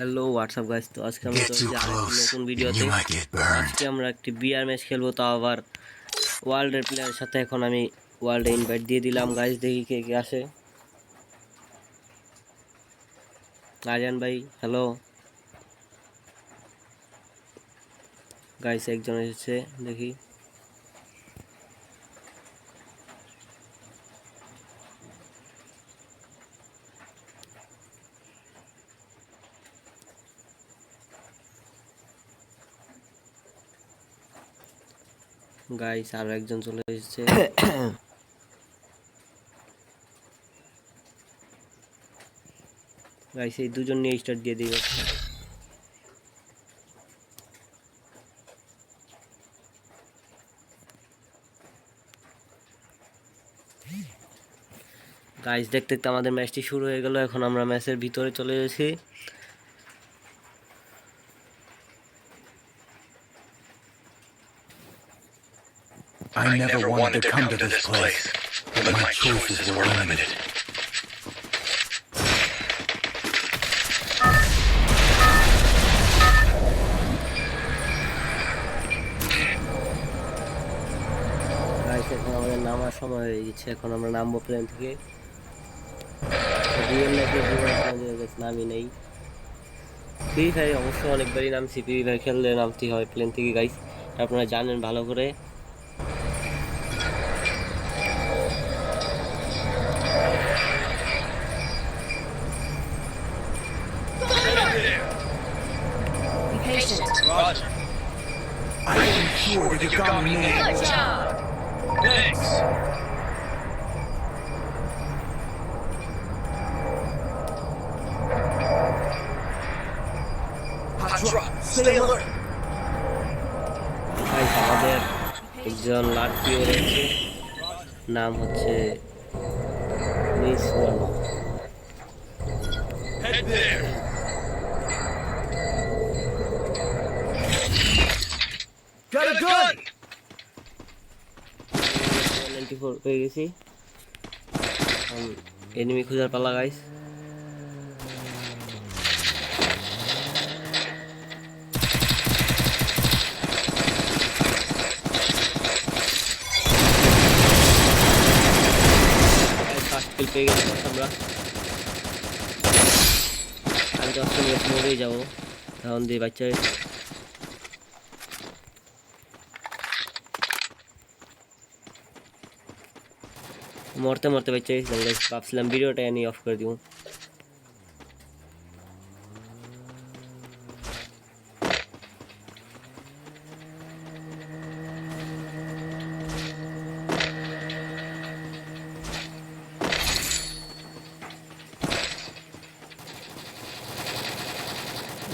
Hello WhatsApp guys তো আজকে আমরা চলছি নতুন ভিডিওতে. আজকে আমরা একটি বিআর ম্যাচ খেলব তাও আবার ওয়ার্ল্ডের প্লেয়ারের সাথে। এখন আমি ওয়ার্ল্ডে ইনভাইট দিয়ে দিলাম গাইস দেখি কে কে আসে। আজান ভাই হ্যালো গাইস একজন এসেছে দেখি। গাইস আরও একজন চলে এসেছে। গাইস এই দুজন নিয়ে স্টার্ট দিয়ে দিই। গাইস দেখতে দেখতে আমাদের ম্যাচটি শুরু হয়ে গেল। এখন আমরা ম্যাচের ভিতরে চলে এসেছি। I never wanted to come to this place, but my choices were limited. এখন আমাদের নামার সময় হয়ে গেছে। এখন আমরা নামবো প্লেন থেকে। রিয়েল লাইফে নামি নেই। ফ্রি ফায়ার অবশ্য অনেকবারই নামছি। ফ্রি ফায়ার খেললে নামতে হয় প্লেন থেকে গাইস আপনারা জানেন ভালো করে। you got me nailed. Good job. Thanks. Hot drop. Stay alert. Guys আমাদের একজন লাটপিও রয়েছে নাম হচ্ছে miss Verma Head there. Got a gun. Ninety four পেয়ে গেছি এনিমি খোঁজার পালা গাইস ফার্স্ট কিল পেয়ে গেছি আমরা আমি দশ মিনিট মরেই যাব এখন দিয়ে বাচ্চা মরতে মরতে বাচ্চা গেছিলাম guys। ভাবছিলাম ভিডিওটা আমি অফ করে দিব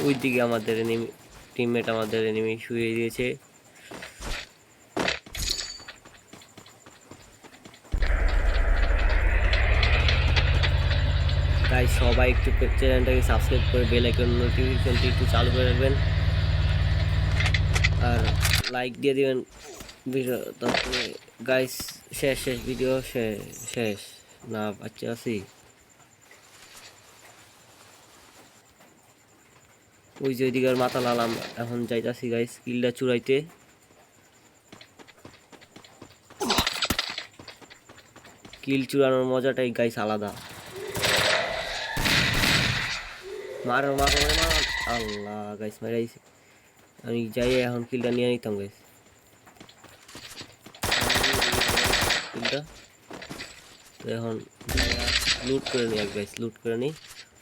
ওই দিকে আমাদের এনিমি টিমমেট আমাদের এনিমি শুয়ে দিয়েছে তাই সবাই একটু চ্যানেলটাকে সাবস্ক্রাইব করে বেল আইকন নোটিফিকেশনটি একটু চালু করে রাখবেন। আর লাইক দিয়ে দিবেন ভিডিও তারপরে গাইস শেষ শেষ ভিডিও শেষ। না বাচ্চা আছি। ওই যে ওইদিকে মাথা লালাম এখন যাইতাছি গাইস কিলটা চুরাইতে কিল চুরানোর মজাটাই গাইস আলাদা। মারো মারো মারো মারো। আল্লাহ গাইস মারাইছে আমি যাই, এখন কিলটা নিয়ে নিতাম গাইস কিলটা তো এখন লুট করে নিই, এক গাইস লুট করে নিই।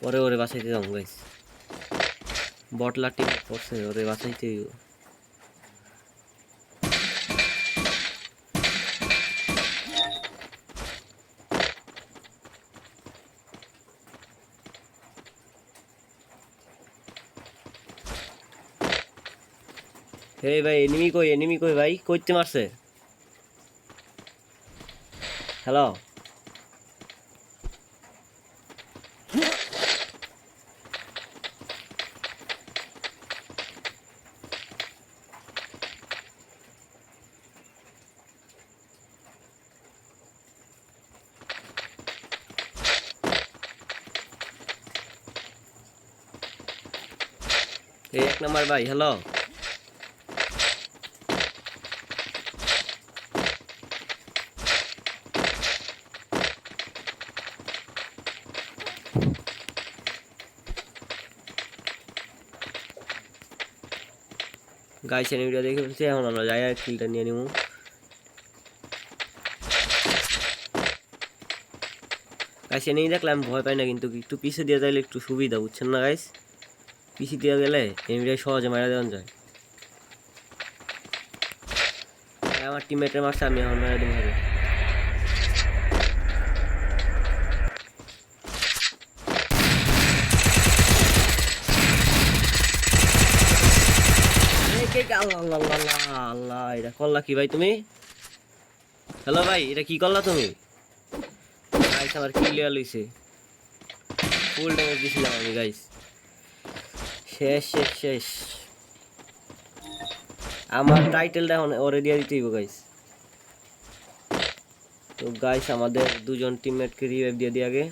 পরে ওরে বাসাইতে যাব গাইস বটলা টিপ পড়ছে ওরে বাঁচাইতে হে ভাই এনিমি কই এনিমি কই ভাই? কইতে মারছে। হ্যালো এই এক নাম্বার ভাই হ্যালো গাইছে ভিডিও দেখে ফেলছি এখন আমরা যাই আর কিলটা নিয়ে নিব। গাইছে নিয়ে দেখলাম ভয় পাই না, কিন্তু একটু পিছে দিয়ে যাইলে একটু সুবিধা, বুঝছেন না গাইস পিছিয়ে দিয়ে গেলে এমনিটাই সহজে মারা দেওয়া যায়। আমার টিমমেটের মারছে, আমি এখন মারা দেবো হবে আল্লাহ আল্লাহ আল্লাহ, আল্লাহ আল্লাহ এটা করলা কি ভাই তুমি? হ্যালো ভাই, এটা কি করলা তুমি? গাইস আমার ক্লিয়ার লইছে। ফুল ড্যামেজ দিছিলাম আমি গাইস শেষ শেষ শেষ। আমার টাইটেলটা এখন ওরে দিয়ে দিতেই গাইস তো গাইস আমাদের দুজন টিমমেটকে রিভাইভ দিয়ে দিয়ে আগে।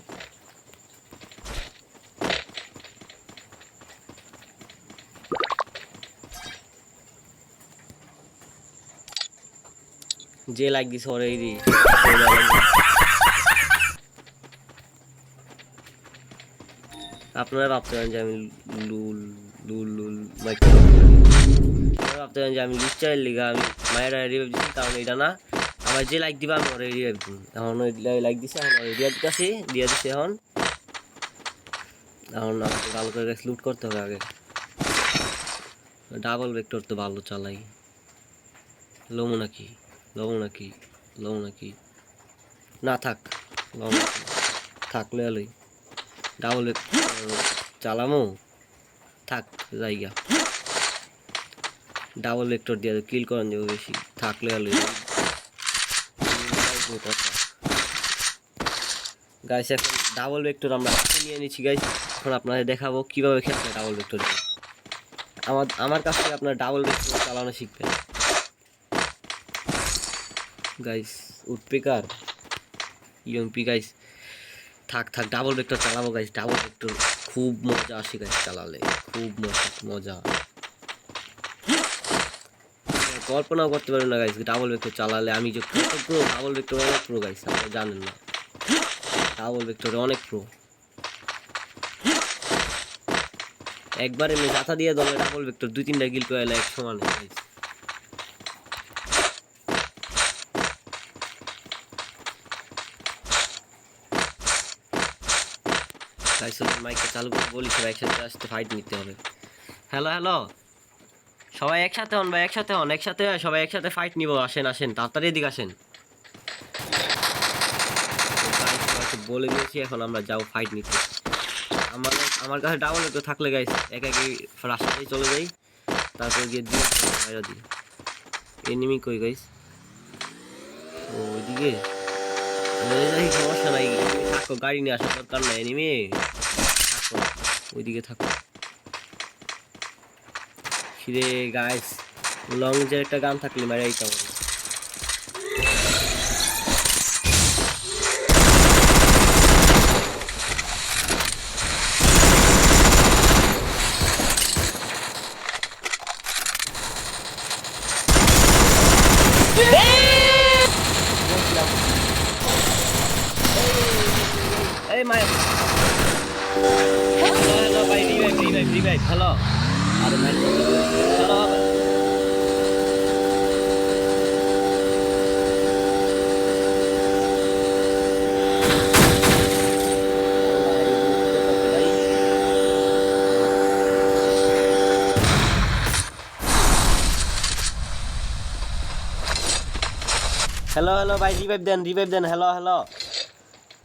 যে লাইক দিছে ওরে এই আপনারা ভাবতে পারেন যে আমি লুল লুল লুল আপনারা ভাবতে পারেন যে আমি লুচ্চাইয়ের লিগা আমি মায়ের রিভাইভ দিচ্ছি কারণ এটা না, আমার যে লাইক দিবা আমি ওরে রিভাইভ এখন ওই লাইক দিছে, এখন ওরে দিয়ে দিতেছি, দিয়ে দিছে এখন। এখন আমাকে ভালো করে লুট করতে হবে আগে। ডাবল ভেক্টর তো ভালো চালাই। লমু নাকি? লমু নাকি লমু নাকি না, থাক নাকি। থাকলে আলোই ডাবল চালামো? থাক জায়গা ডাবল ভেক্টর দিয়ে কিল করান যাবে বেশি। থাকলে আলোই গাইস এখন ডাবল ভেক্টর আমরা হাতে নিয়ে নিচ্ছি গাইস এখন আপনাদের দেখাবো কীভাবে খেলতে ডাবল ভেক্টর আমার আমার কাছ থেকে আপনার ডাবল ভেক্টর চালানো শিখবেন। গাইস উডপিকার ইয়ংপি গাইস থাক থাক ডাবল ভেক্টর চালাবো গাইস ডাবল ভেক্টর খুব মজা আসে গাইস চালালে। খুব মজা মজা। কল্পনাও করতে পারবেন না গাইস ডাবল ভেক্টর চালালে আমি যে প্রো ডাবল ভেক্টর অনেক প্রো গাইস আপনারা জানেন না। ডাবল ভেক্টরে অনেক প্রো একবারে এমনি জাতা দিয়ে দলে ডাবল ভেক্টর দুই তিনটা গিল করে এক সমান গাইস গাইস মাইকে চালু করে বলি, সবাই একসাথে আসতে ফাইট নিতে হবে। হ্যালো হ্যালো সবাই একসাথে হন ভাই, একসাথে হন, একসাথে সবাই একসাথে ফাইট নিব, আসেন আসেন, তাড়াতাড়ি এদিকে আসেন। বলে দিয়েছি, এখন আমরা যাও ফাইট নিতে। আমার আমার কাছে ডাবল একটু থাকলে গাইস এক একে রাস্তাতেই চলে যাই। তারপর গিয়ে দিয়ে বাইরে দিই এনিমি কই গাইস ও ওইদিকে সমস্যা নাই। থাকো, গাড়ি নিয়ে আসার দরকার নাই এনিমি ওইদিকে থাকো। ফিরে গাইস লং যে একটা গান থাকলে মারে এইটা হ্যালো হ্যালো ভাই রিভাইভ দেন রিভাইভ দেন হ্যালো হ্যালো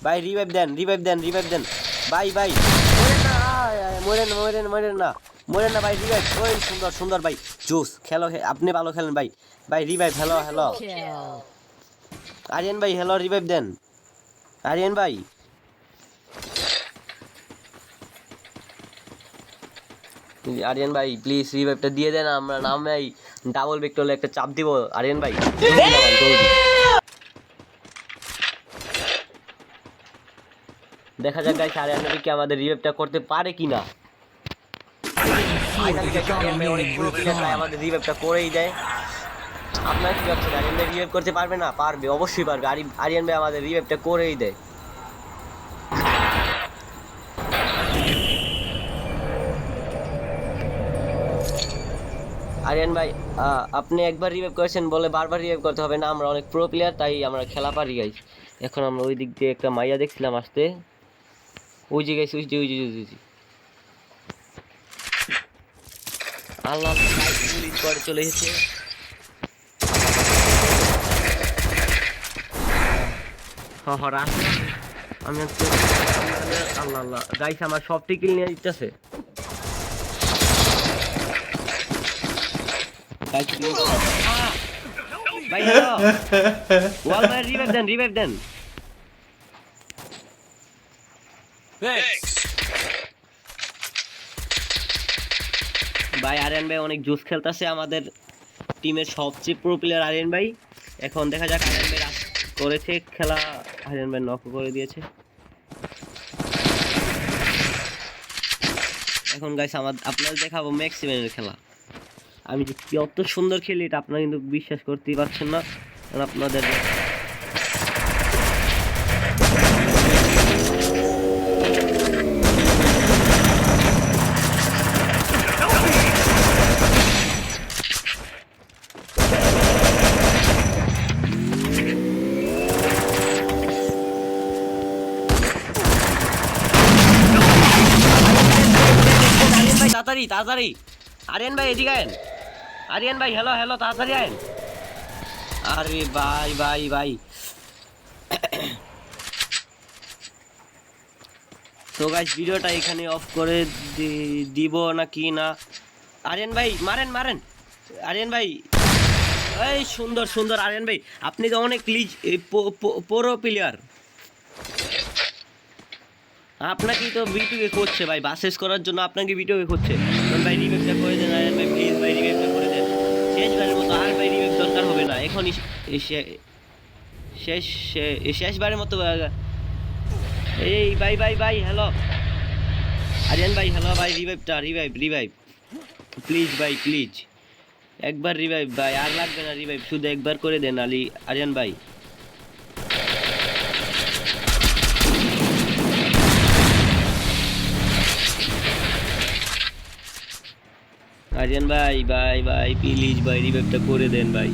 ভাই রিভাইভ দেন রিভাইভ দেন রিভাইভ দেন ভাই ভাই মরেন মরেন মরেন না মরেন না ভাই রিভাইভ ওই সুন্দর সুন্দর ভাই জোস খেলো আপনি ভালো খেলেন ভাই ভাই রিভাইভ হ্যালো হ্যালো আরিয়ান ভাই হ্যালো রিভাইভ দেন আরিয়ান ভাই আরিয়ান ভাই প্লিজ রিভাইভটা দিয়ে দেন, আমরা নামে ডাবল ভেক্টরে একটা চাপ দিব। আরিয়ান ভাই দেখা যাক গাইস আরিয়ান ভাই কি আমাদের রিভাইভটা করতে পারে প্লেয়ার ভাই আমাদের রিভাইভটা করেই দেয়। আপনার কি ভাবছেন আরিয়ান ভাই রিভাইভ করতে পারবে না? পারবে অবশ্যই পারবে। আরি- আরিয়ান ভাই আমাদের রিভাইভটা করেই দেয়। আরিয়ান ভাই আপনি একবার রিভাইভ করেছেন বলে বারবার রিভাইভ করতে হবে না? আমরা অনেক প্রো প্লেয়ার তাই আমরা খেলা পারি গাইস এখন আমরা ওই দিক দিয়ে একটা মাইয়া দেখছিলাম আসতে। ওই যে গাইস ওই যে ওই যে ওই যে, আল্লাহ পুলিশ করে চলে এসেছে। হ হ রাস্তা আমি আল্লাহ আল্লাহ। গাইস আমার সব টিকিল নিয়ে দিতেছে ভাই হ্যালো ওয়াল রিভাইভ দেন রিভাইভ দেন। ভাই আরিয়ান ভাই অনেক জুস খেলতেছে আমাদের টিমের সবচেয়ে প্রো প্লেয়ার আরিয়ান ভাই। এখন দেখা যাক আরিয়ান ভাই করেছে, খেলা আরিয়ান ভাই নক করে দিয়েছে। এখন গাইস আমার, আপনাদের দেখাবো ম্যাক্সিমের খেলা। আমি যে কত সুন্দর খেলি, এটা আপনারা কিন্তু বিশ্বাস করতেই পারছেন না। কারণ আপনাদের তাড়াতাড়ি। আরিয়ান ভাই, এদিকে আয়েন। আরিয়ান ভাই হ্যালো হ্যালো তাড়াতাড়ি আয়েন। আরে ভাই ভাই ভাই। তো গাইস ভিডিওটা এখানে অফ করে দিব না কি না। আরিয়ান ভাই, মারেন মারেন। আরিয়ান ভাই, এই সুন্দর সুন্দর আরিয়ান ভাই, আপনি তো অনেক লিজ পোরো প্লেয়ার আপনাকে তো ভিডিও করছে ভাই, বাসেস করার জন্য আপনাকে ভিডিও করছে। ভাই করে দেন আয়ান ভাই প্লিজ করে দেন। শেষবারের মতো আর দরকার হবে না। শেষ শেষবারের মতো এই ভাই ভাই ভাই হ্যালো আরিয়ান ভাই হ্যালো ভাই রিভাইভটা রিভাইভ রিভাইভ প্লিজ ভাই প্লিজ একবার রিভাইভ ভাই, আর লাগবে না রিভাইভ শুধু একবার করে দেন আলি আরিয়ান ভাই। আরিয়ান ভাই ভাই ভাই প্লিজ ভাই রিভাইভটা করে দেন ভাই।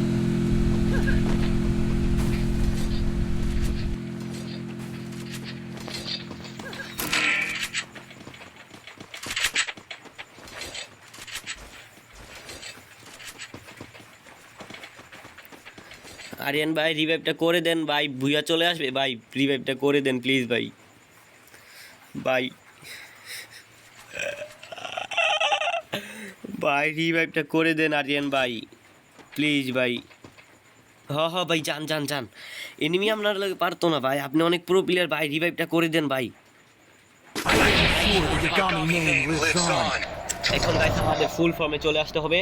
আরিয়ান ভাই রিভাইভটা করে দেন ভাই, ভুইয়া চলে আসবে, ভাই রিভাইভটা করে দেন প্লিজ ভাই। ভাই ভাই রিভাইভটা করে দেন আরিয়ান ভাই। প্লিজ ভাই। হ হ ভাই, যান যান যান। এনিমি আপনার লাগে পারতো না ভাই। আপনি অনেক প্রো প্লেয়ার ভাই রিভাইভটা করে দেন ভাই. এখন গাইস আমাদের ফুল ফর্মে চলে আসতে হবে।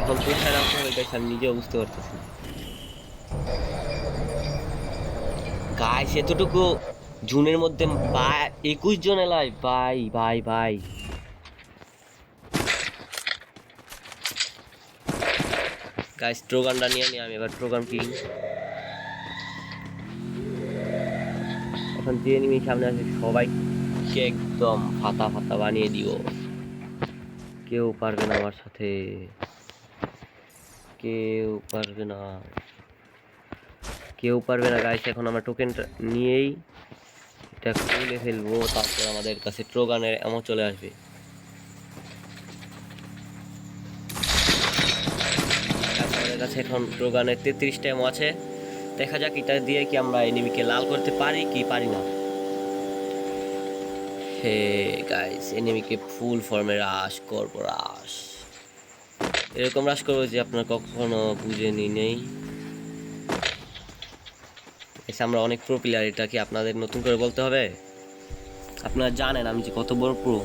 এখন কোথায় নামতে হবে গাইস আমি নিজেও বুঝতে পারতেছি গাইস এতটুকু জুনের মধ্যে একুশ জন এলাই ভাই ভাই ভাই গাইস ট্রোগানটা নিয়ে নিই আমি এবার ট্রোগান কিং এখন যে নিমি সামনে আছে, সবাইকে একদম ফাতা ফাতা বানিয়ে দিও কেউ পারবে না আমার সাথে। কেউ পারবে না। কেউ পারবে না গাইস এখন আমরা টোকেনটা নিয়েই এটা খুলে ফেলব, তারপর আমাদের কাছে ট্রোগানের এমন চলে আসবে। আমাদের কাছে এখন ট্রোগানের তেত্রিশটা এমো আছে। দেখা যাক এটা দিয়ে কি আমরা এনিমিকে লাল করতে পারি, কি পারি না। হে গাইস এনিমিকে ফুল ফর্মে রাশ করব রাশ এরকম রাশ করব যে আপনার কখনো বুঝেনি নেই। এসে আমরা অনেক প্রো প্লেয়ার এটা কি আপনাদের নতুন করে বলতে হবে? আপনারা জানেন আমি যে কত বড় প্রো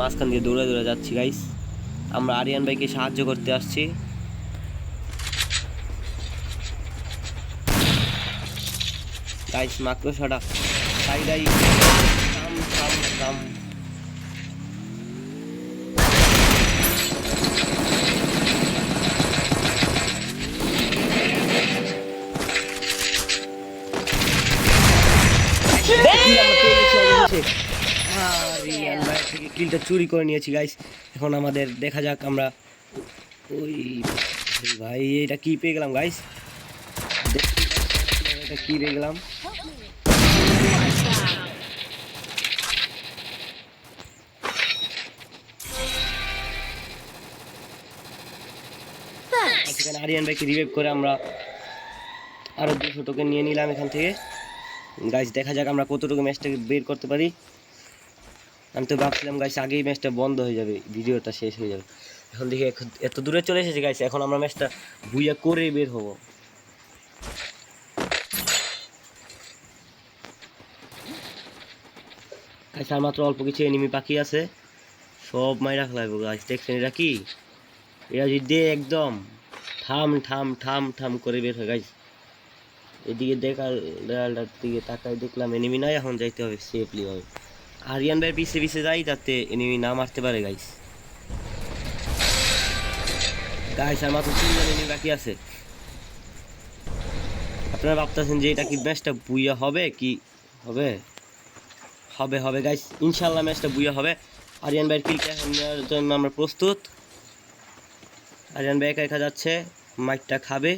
মাঝখান দিয়ে দৌড়ে দৌড়ে যাচ্ছি গাইস আমরা আরিয়ান ভাইকে সাহায্য করতে আসছি। গাইস মাকড়সাটা সাইডাই থাম থাম কিলটা চুরি করে নিয়েছি গাইস এখন আমাদের দেখা যাক আমরা ওই ভাই এটা কি পেয়ে গেলাম গাইস এটা কি পেয়ে গেলাম? সেখানে আরিয়ান ভাইকে রিভাইভ করে আমরা আরও দুশো টোকেন নিয়ে নিলাম এখান থেকে। গাইস দেখা যাক আমরা কতটুকু ম্যাচটাকে বের করতে পারি। আমি তো ভাবছিলাম গাইস আগেই ম্যাচটা বন্ধ হয়ে যাবে, ভিডিওটা শেষ হয়ে যাবে। এখন দেখি এত দূরে চলে এসেছে গাইস এখন আমরা ম্যাচটা বুইয়া করে বের হব। গাইস আর মাত্র অল্প কিছু এনিমি বাকি আছে। সব মাইরা ফেলাইবো গাইস দেখছেন এটা কি? এরা যদি একদম, ঠাম ঠাম ঠাম ঠাম করে বের হয় গাইস এদিকে দেখার দেয়ালটার দিকে তাকাই দেখলাম এনিমি নাই, এখন যাইতে হবে সেফলি হবে আরিয়ান ভাই পিছে পিছে যাই যাতে এনিমি না মারতে পারে গাইস গাইস আর মাত্র তিনজন এনিমি বাকি আছে। আপনারা ভাবতেছেন যে এটা কি ম্যাচটা বুইয়া হবে কি হবে? হবে হবে গাইস ইনশাল্লাহ ম্যাচটা বুইয়া হবে। আরিয়ান ভাইয়ের কিলটা নেওয়ার জন্য আমরা প্রস্তুত। আরিয়ান ভাই একা একা যাচ্ছে, মাইকটা খাবে।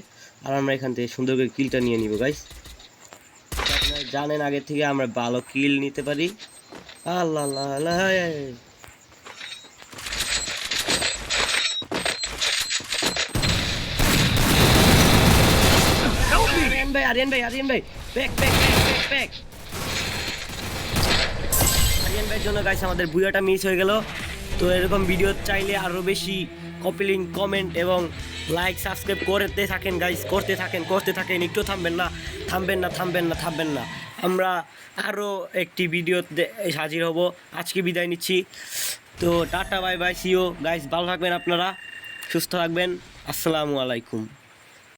আর আমরা এখান থেকে সুন্দর করে কিলটা নিয়ে নিব গাইস আপনারা জানেন আগে থেকে আমরা ভালো কিল নিতে পারি। আল্লাহ আল্লাহ ভাই আরিয়ান ভাই আরিয়ান ভাই। Back back back back Aryan ভাইয়ের জন্য গাইস আমাদের বুয়াটা মিস হয়ে গেল। তো এরকম ভিডিও চাইলে আরও বেশি কপিলিং কমেন্ট এবং লাইক সাবস্ক্রাইব করতে থাকেন গাইস করতে থাকেন করতে থাকেন, একটু থামবেন না থামবেন না থামবেন না থামবেন না। আমরা আরও একটি ভিডিও হাজির হব। আজকে বিদায় নিচ্ছি। তো tata bye bye see you guys ভালো থাকবেন আপনারা, সুস্থ থাকবেন। আসসালামু আলাইকুম।